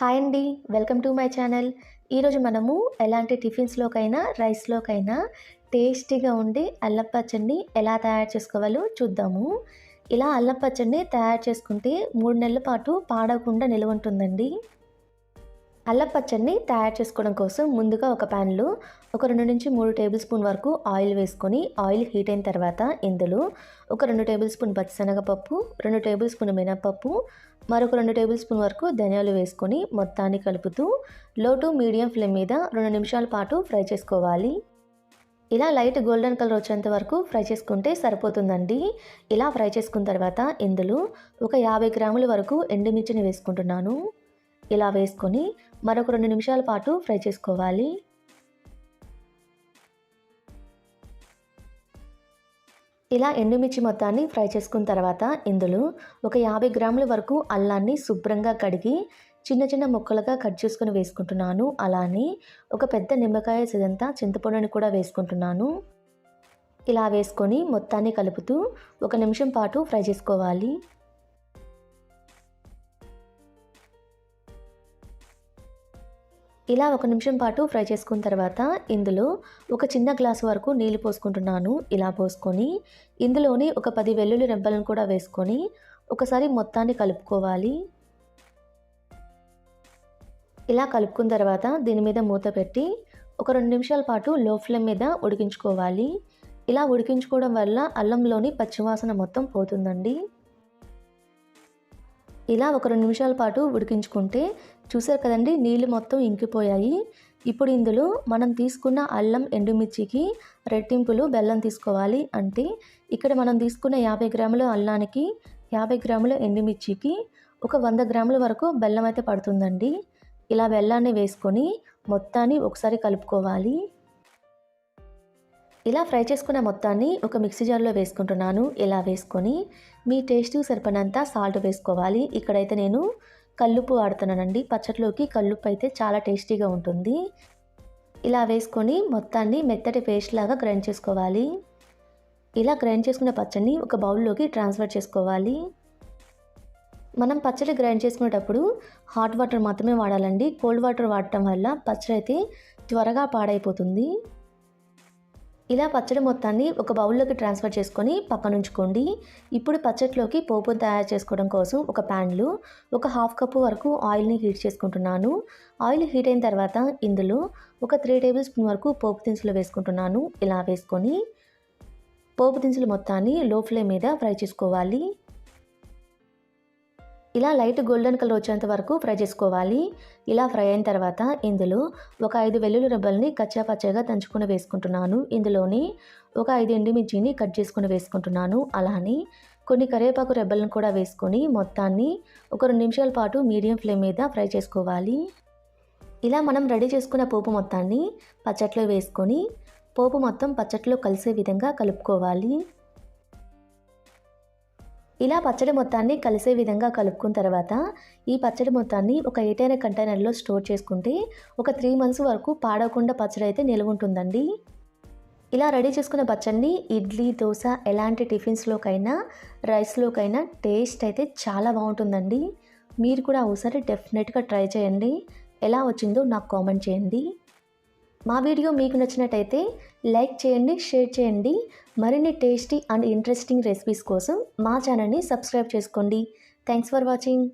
Hi అండి welcome to my channel. ఈరోజు మనము ఎలాంటి టిఫిన్స్లోకైనా రైస్లోకైనా టేస్టీగా ఉండి అల్లం పచ్చడిని ఎలా తయారు చేసుకోవాలో చూద్దాము. ఇలా అల్లం పచ్చడిని తయారు చేసుకుంటే మూడు నెలల పాటు పాడకుండా నిల్వ ఉంటుందండి. అల్లం పచ్చడిని తయారు చేసుకోవడం కోసం ముందుగా ఒక ప్యాన్లో ఒక రెండు నుంచి మూడు టేబుల్ స్పూన్ వరకు ఆయిల్ వేసుకొని ఆయిల్ హీట్ అయిన తర్వాత ఇందులో ఒక రెండు టేబుల్ స్పూన్ పచ్చిశనగపప్పు రెండు టేబుల్ స్పూన్ మినపప్పు మరొక రెండు టేబుల్ స్పూన్ వరకు ధనియాలు వేసుకొని మొత్తాన్ని కలుపుతూ లో టు మీడియం ఫ్లేమ్ మీద రెండు నిమిషాల పాటు ఫ్రై చేసుకోవాలి. ఇలా లైట్ గోల్డెన్ కలర్ వచ్చేంత వరకు ఫ్రై చేసుకుంటే సరిపోతుందండి. ఇలా ఫ్రై చేసుకున్న తర్వాత ఇందులో ఒక యాభై గ్రాముల వరకు ఎండుమిర్చిని వేసుకుంటున్నాను. ఇలా వేసుకొని మరొక రెండు నిమిషాల పాటు ఫ్రై చేసుకోవాలి. ఇలా ఎండుమిర్చి మొత్తాన్ని ఫ్రై చేసుకున్న తర్వాత ఇందులో ఒక యాభై గ్రాముల వరకు అల్లాన్ని శుభ్రంగా కడిగి చిన్న చిన్న ముక్కలుగా కట్ చేసుకుని వేసుకుంటున్నాను. అలానే ఒక పెద్ద నిమ్మకాయ సిదంతా చింతపండుని కూడా వేసుకుంటున్నాను. ఇలా వేసుకొని మొత్తాన్ని కలుపుతూ ఒక నిమిషం పాటు ఫ్రై చేసుకోవాలి. ఇలా ఒక నిమిషం పాటు ఫ్రై చేసుకున్న తర్వాత ఇందులో ఒక చిన్న గ్లాస్ వరకు నీళ్ళు పోసుకుంటున్నాను. ఇలా పోసుకొని ఇందులోని ఒక పది వెల్లుల్లి రెబ్బలను కూడా వేసుకొని ఒకసారి మొత్తాన్ని కలుపుకోవాలి. ఇలా కలుపుకున్న తర్వాత దీని మీద మూత పెట్టి ఒక రెండు నిమిషాల పాటు లో ఫ్లేమ్ మీద ఉడికించుకోవాలి. ఇలా ఉడికించుకోవడం వల్ల అల్లంలోని పచ్చివాసన మొత్తం పోతుందండి. ఇలా ఒక రెండు నిమిషాల పాటు ఉడికించుకుంటే చూసారు కదండి నీళ్ళు మొత్తం ఇంకిపోయాయి. ఇప్పుడు ఇందులో మనం తీసుకున్న అల్లం ఎండుమిర్చికి రెట్టింపులు బెల్లం తీసుకోవాలి అంటే ఇక్కడ మనం తీసుకున్న యాభై గ్రాముల అల్లానికి యాభై గ్రాముల ఎండుమిర్చికి ఒక వంద గ్రాముల వరకు బెల్లం అయితే పడుతుందండి. ఇలా బెల్లాన్ని వేసుకొని మొత్తాన్ని ఒకసారి కలుపుకోవాలి. ఇలా ఫ్రై చేసుకున్న మొత్తాన్ని ఒక మిక్సీ జార్లో వేసుకుంటున్నాను. ఇలా వేసుకొని మీ టేస్ట్ సరిపడినంత సాల్ట్ వేసుకోవాలి. ఇక్కడైతే నేను కల్లుప్పు వాడుతున్నానండి. పచ్చట్లోకి కల్లుప్పు అయితే చాలా టేస్టీగా ఉంటుంది. ఇలా వేసుకొని మొత్తాన్ని మెత్తటి పేస్ట్ లాగా గ్రైండ్ చేసుకోవాలి. ఇలా గ్రైండ్ చేసుకున్న పచ్చడిని ఒక బౌల్లోకి ట్రాన్స్ఫర్ చేసుకోవాలి. మనం పచ్చడి గ్రైండ్ చేసుకునేటప్పుడు హాట్ వాటర్ మాత్రమే వాడాలండి. కోల్డ్ వాటర్ వాడటం వల్ల పచ్చడి అయితే త్వరగా పాడైపోతుంది. ఇలా పచ్చడి మొత్తాన్ని ఒక బౌల్లోకి ట్రాన్స్ఫర్ చేసుకొని పక్కన ఉంచుకోండి. ఇప్పుడు పచ్చట్లోకి పోపు తయారు చేసుకోవడం కోసం ఒక ప్యాన్లో ఒక హాఫ్ కప్పు వరకు ఆయిల్ని హీట్ చేసుకుంటున్నాను. ఆయిల్ హీట్ అయిన తర్వాత ఇందులో ఒక త్రీ టేబుల్ స్పూన్ వరకు పోపు దినుసులు వేసుకుంటున్నాను. ఇలా వేసుకొని పోపు దినుసులు మొత్తాన్ని లో ఫ్లేమ్ మీద ఫ్రై చేసుకోవాలి. ఇలా లైట్ గోల్డెన్ కలర్ వచ్చేంత వరకు ఫ్రై చేసుకోవాలి. ఇలా ఫ్రై అయిన తర్వాత ఇందులో ఒక ఐదు వెల్లుల్లి రెబ్బల్ని కచ్చా పచ్చగా దంచుకుని వేసుకుంటున్నాను. ఇందులోని ఒక ఐదు ఎండుమిర్చిని కట్ చేసుకుని వేసుకుంటున్నాను. అలానే కొన్ని కరివేపాకు రెబ్బలను కూడా వేసుకొని మొత్తాన్ని ఒక రెండు నిమిషాల పాటు మీడియం ఫ్లేమ్ మీద ఫ్రై చేసుకోవాలి. ఇలా మనం రెడీ చేసుకున్న పోపు మొత్తాన్ని పచ్చట్లో వేసుకొని పోపు మొత్తం పచ్చట్లో కలిసే విధంగా కలుపుకోవాలి. ఇలా పచ్చడి మొత్తాన్ని కలిసే విధంగా కలుపుకున్న తర్వాత ఈ పచ్చడి మొత్తాన్ని ఒక ఎయిటైన కంటైనర్లో స్టోర్ చేసుకుంటే ఒక త్రీ మంత్స్ వరకు పాడకుండా పచ్చడి అయితే నిల్వ ఉంటుందండి ఇలా రెడీ చేసుకున్న పచ్చడిని ఇడ్లీ దోశ ఎలాంటి టిఫిన్స్లోకైనా రైస్లోకైనా టేస్ట్ అయితే చాలా బాగుంటుందండి. మీరు కూడా ఒకసారి డెఫినెట్గా ట్రై చేయండి. ఎలా వచ్చిందో నాకు కామెంట్ చేయండి. మా వీడియో మీకు నచ్చినట్టయితే లైక్ చేయండి షేర్ చేయండి. మరిన్ని టేస్టీ అండ్ ఇంట్రెస్టింగ్ రెసిపీస్ కోసం మా ఛానల్ని సబ్స్క్రైబ్ చేసుకోండి. Thanks for watching